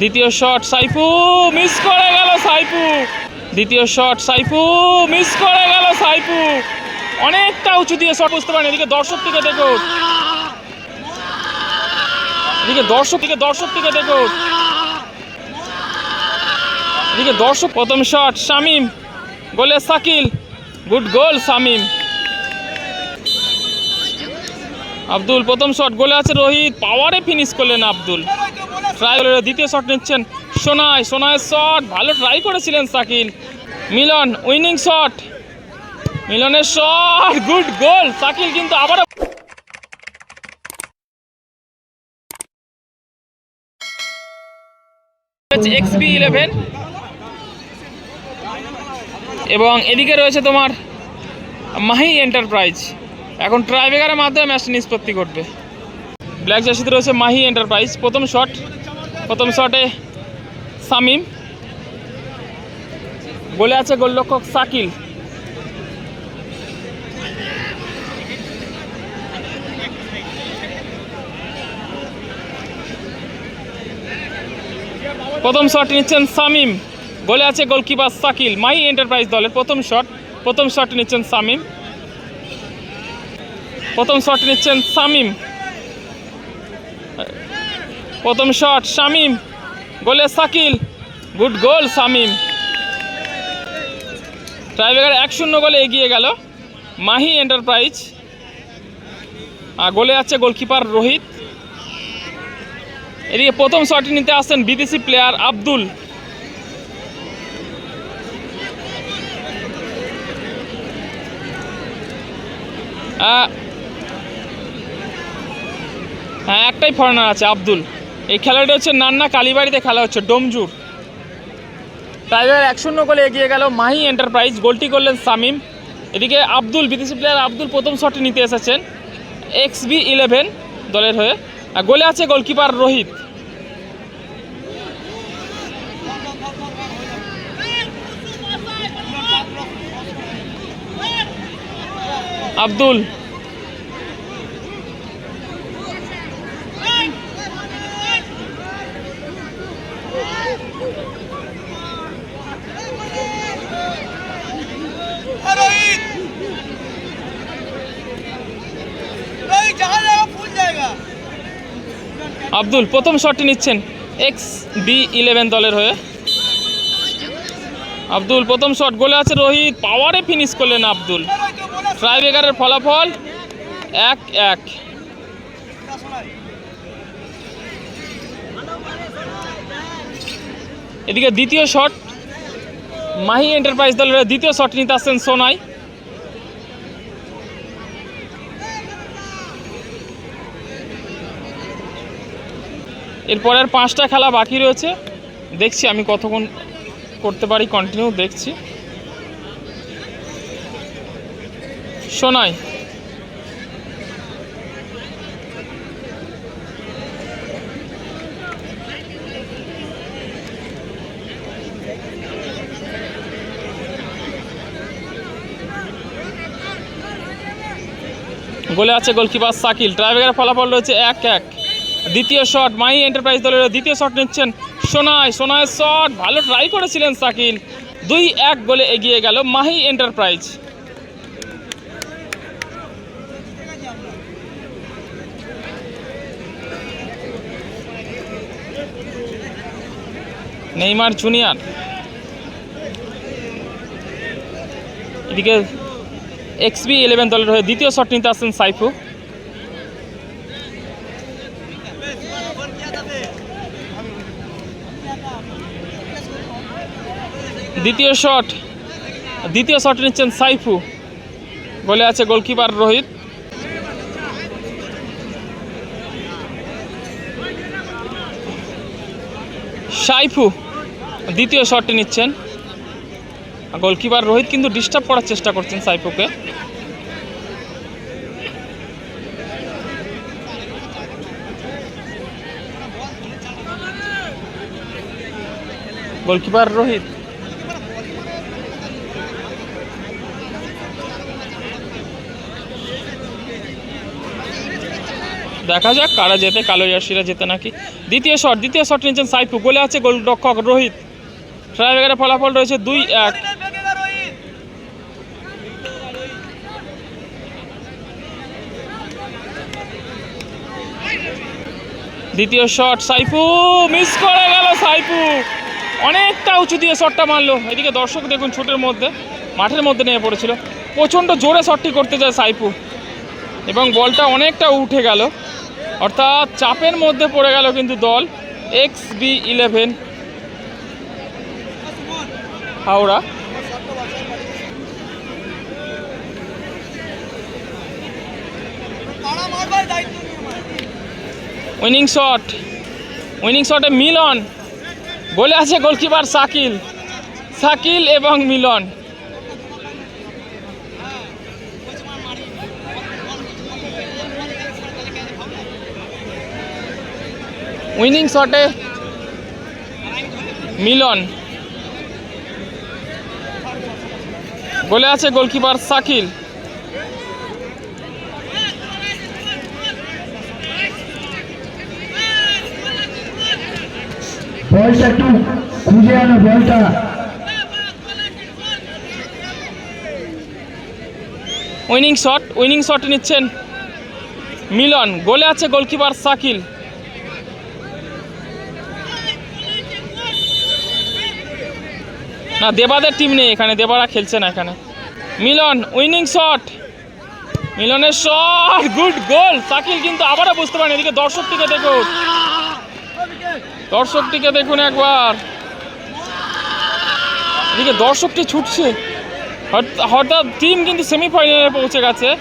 দ্বিতীয় shot সাইফু miss করে গেল সাইফু। দ্বিতীয় শট সাইফু মিস করে গেল সাইফু। অনেকটা উঁচু দিয়ে শট বুঝতে পারেন। এদিকে দর্শক থেকে দেখো। এদিকে দর্শক থেকে দর্শক থেকে দেখো। এদিকে দর্শক, প্রথম শট শামিম। গোলে সাকিল গুড গোল শামিম। আব্দুল, প্রথম শট গোলে আছে রোহিত। পাওয়ারে ফিনিশ করলেন আব্দুল। ট্রাই দ্বিতীয় শট নিচ্ছেন। সোনায় সোনাইয়ের শট ভালো ট্রাই করেছিলেন সাকিল। মিলন উইনিং শট মিলনের শট গুড গোল সাকিল কিন্তু আবারও এক্সবি ইলেভেন এবং এদিকে রয়েছে তোমার মাহি এন্টারপ্রাইজ এখন ট্রাইবেগারের মাধ্যমে ম্যাচটি নিষ্পত্তি ঘটবে। ব্ল্যাক জার্সিতে রয়েছে মাহি এন্টারপ্রাইজ প্রথম শট প্রথম শটে সামিম। গোলে আছে গোলরক্ষক সাকিল প্রথম শট নিচ্ছেন সামিম। গোলে আছে গোলকিপার সাকিল মাহি এন্টারপ্রাইজ দলের প্রথম শট। প্রথম শট নিচ্ছেন সামিম। প্রথম শট নিচ্ছেন সামিম। প্রথম শট শামিম। গোলে Sakil. Good goal Shamim. Tiebreaker এক শূন্য গোলে এগিয়ে গেল মাহি এন্টারপ্রাইজ আর গোলে আছে গোলকিপার রোহিত। এদিকে প্রথম শটটি নিতে আসছেন বিদেশি প্লেয়ার আব্দুল। হ্যাঁ একটাই ফরেনার আছে, আব্দুল। এই খেলাটা হচ্ছে নান্না কালীবাড়িতে খেলা হচ্ছে, ডোমজুর। টাইগার এক শূন্য গোলে এগিয়ে গেল মাহি এন্টারপ্রাইজ, গোলটি করলেন সামিম। এদিকে আব্দুল, বিদেশি প্লেয়ার আব্দুল প্রথম শটটি নিতে এসেছেন এক্স বি ইলেভেন দলের হয়ে। আর গোলে আছে গোলকিপার রোহিত। আব্দুল। আব্দুল, প্রথম শটটি নিচ্ছেন এক্স বি ইলেভেন দলের হয়ে। আব্দুল, প্রথম শট গোলে আছে রোহিত পাওয়ারে ফিনিশ করলেন আব্দুল। ট্রাইবেকারের ফলাফল এক এক। এদিকে দ্বিতীয় শট মাহি এন্টারপ্রাইজ দলের দ্বিতীয় শট নিতে আসছেন সোনাই। এরপরের পাঁচটা খেলা বাকি রয়েছে। দেখছি আমি কতক্ষণ করতে পারি কন্টিনিউ দেখছি। সোনাই। গোলে আছে গোলকিপার সাকিল। ট্রাইবেগারের ফলাফল রয়েছে এক এক। দ্বিতীয় শট মাই এন্টারপ্রাইজ দলের দ্বিতীয় শট নিচ্ছেন সোনায় সোনায় শট, ভালো ট্রাই করেছিলেন সাকিল দুই এক গোলে এগিয়ে গেল মাহি এন্টারপ্রাইজ নেইমার জুনিয়র। এদিকে এক্সবি ইলেভেন দলের হয়ে দ্বিতীয় শট নিতে আসছেন সাইফু। দ্বিতীয় শট দ্বিতীয় শট নিচ্ছেন সাইফু। বলে আছে গোলকিপার রোহিত। সাইফু দ্বিতীয় শটটি নিচ্ছেন। গোলকিপার রোহিত কিন্তু ডিস্টার্ব করার চেষ্টা করছেন সাইফুকে। গোলকিপার রোহিত। দেখা যাক কারা যেতে কালো জার্সিরা যেতে নাকি। দ্বিতীয় শট দ্বিতীয় শট নিয়েছেন সাইফু, গোলে আছে গোলরক্ষক রোহিত। ট্রাইব্রেকারের ফলাফল রয়েছে দুই এক। দ্বিতীয় শট সাইফু মিস করে গেল সাইফু। অনেকটা উঁচু দিয়ে শটটা মারলো। এদিকে দর্শক দেখুন ছুটের মধ্যে, মাঠের মধ্যে নিয়ে পড়েছিল। প্রচণ্ড জোরে শটটি করতে যায় সাইফু। এবং বলটা অনেকটা উঠে গেল। অর্থাৎ চাপের মধ্যে পড়ে গেল কিন্তু দল X B eleven. Howrah. Winning shot. Winning শটে মিলন। বলে আছে গোলকিপার সাকিল। সাকিল এবং মিলন। উইনিং শটে মিলন। বলে আছে গোলকিপার সাকিল বলটা একটু খুঁজে আনো বলটা। উইনিং শট উইনিং শট নিচ্ছেন মিলন। গোলে আছে গোলকিপার সাকিল না, দেবাদের টিম নেই এখানে, দেবারা খেলছে না এখানে। মিলন উইনিং শট মিলনের শট গুড গোল সাকিল কিন্তু আবারও বুঝতে পারেন, এদিকে দর্শকটিকে দেখুন। দর্শকটিকে দেখুন একবার। এদিকে দর্শকটি ছুটছে। হঠাৎ- টিম কিন্তু সেমিফাইনালে পৌঁছে গেছে।